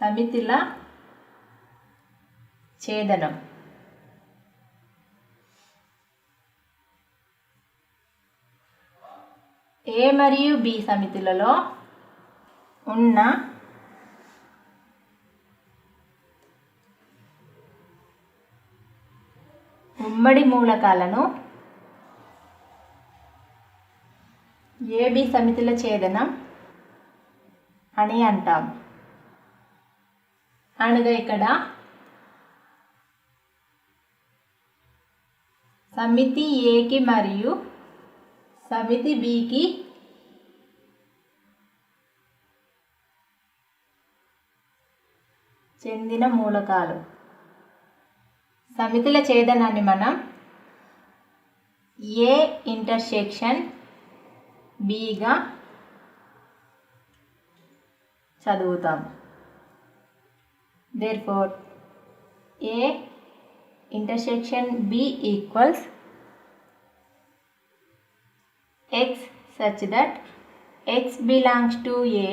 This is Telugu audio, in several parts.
సమితిల ఛేదనం. ఏ మరియు బి సమితులలో ఉన్న ఉమ్మడి మూలకాలను ఏబి సమితుల ఛేదనం అని అంటాం. అనగా ఇక్కడ. సమితి ఏకి మరియు సమితి బికి చెందిన మూలకాలు. సమితుల ఛేదనాన్ని మనం ఏ ఇంటర్సెక్షన్ బిగా చదువుతాం? Therefore A intersection B equals X such x X belongs to A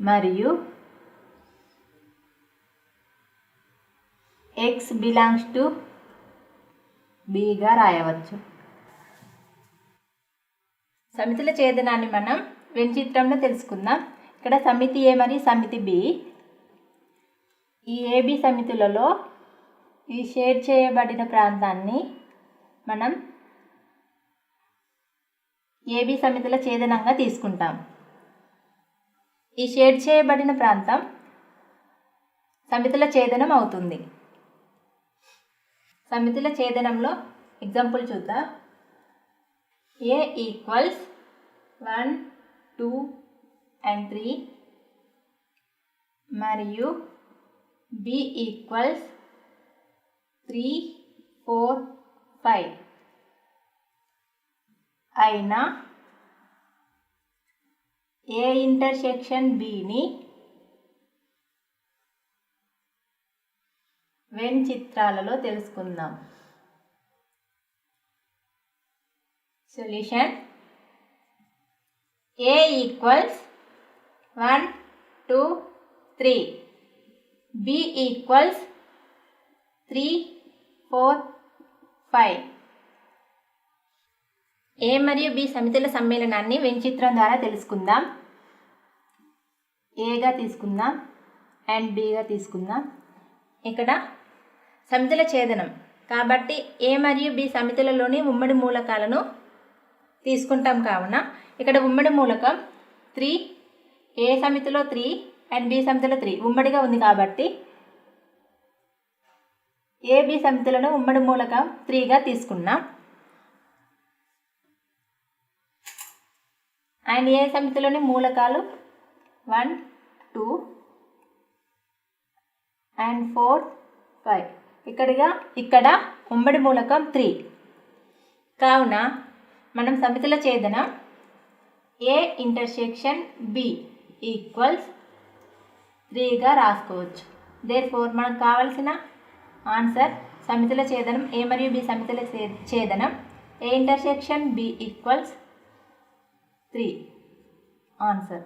మరియు ఎక్స్ బిలాంగ్స్ టు బీగా రాయవచ్చు. సమితుల ఛేదనాన్ని మనం వెంచిత్రంలో తెలుసుకుందాం. ఇక్కడ సమితి ఏ మరియు సమితి బి ఈ ఏబి సమితులలో ఈ షేర్ చేయబడిన ప్రాంతాన్ని మనం ఏబి సమితుల ఛేదనంగా తీసుకుంటాం. ఈ షేడ్ చేయబడిన ప్రాంతం సమితుల ఛేదనం అవుతుంది. సమితుల ఛేదనంలో ఎగ్జాంపుల్ చూద్దాం. A equals one two and three మరియు B equals three four five అయినా ఏ ఇంటర్సెక్షన్ బిని వెన్ చిత్రాలలో తెలుసుకుందాం. Solution A equals one two three B equals three four five A మరియు బి సమితుల సమ్మేళనాన్ని వెంచిత్రం ద్వారా తెలుసుకుందాం. ఏగా తీసుకుందాం అండ్ బిగా తీసుకుందాం. ఇక్కడ సమితుల ఛేదనం. కాబట్టి ఏ మరియు బి సమితులలోని ఉమ్మడి మూలకాలను తీసుకుంటాం కావున. ఇక్కడ ఉమ్మడి మూలకం త్రీ ఏ సమితిలో త్రీ అండ్ బి సమితిలో త్రీ ఉమ్మడిగా ఉంది కాబట్టి ఏబి బి సమితులను ఉమ్మడి మూలకం త్రీగా తీసుకున్నాం. అండ్ ఏ సమితిలోని మూలకాలు one two and four five ఇక్కడిగా ఇక్కడ ఉమ్మడి మూలకం త్రీ కావున మనం సమితుల చేదన ఏ ఇంటర్సెక్షన్ బి ఈక్వల్స్ త్రీగా రాసుకోవచ్చు. దేర్ ఫోర్ మనకు కావాల్సిన ఆన్సర్ సమితుల ఛేదనం ఏ మరియు బి సమితుల ఛేదనం. A intersection B equals three answer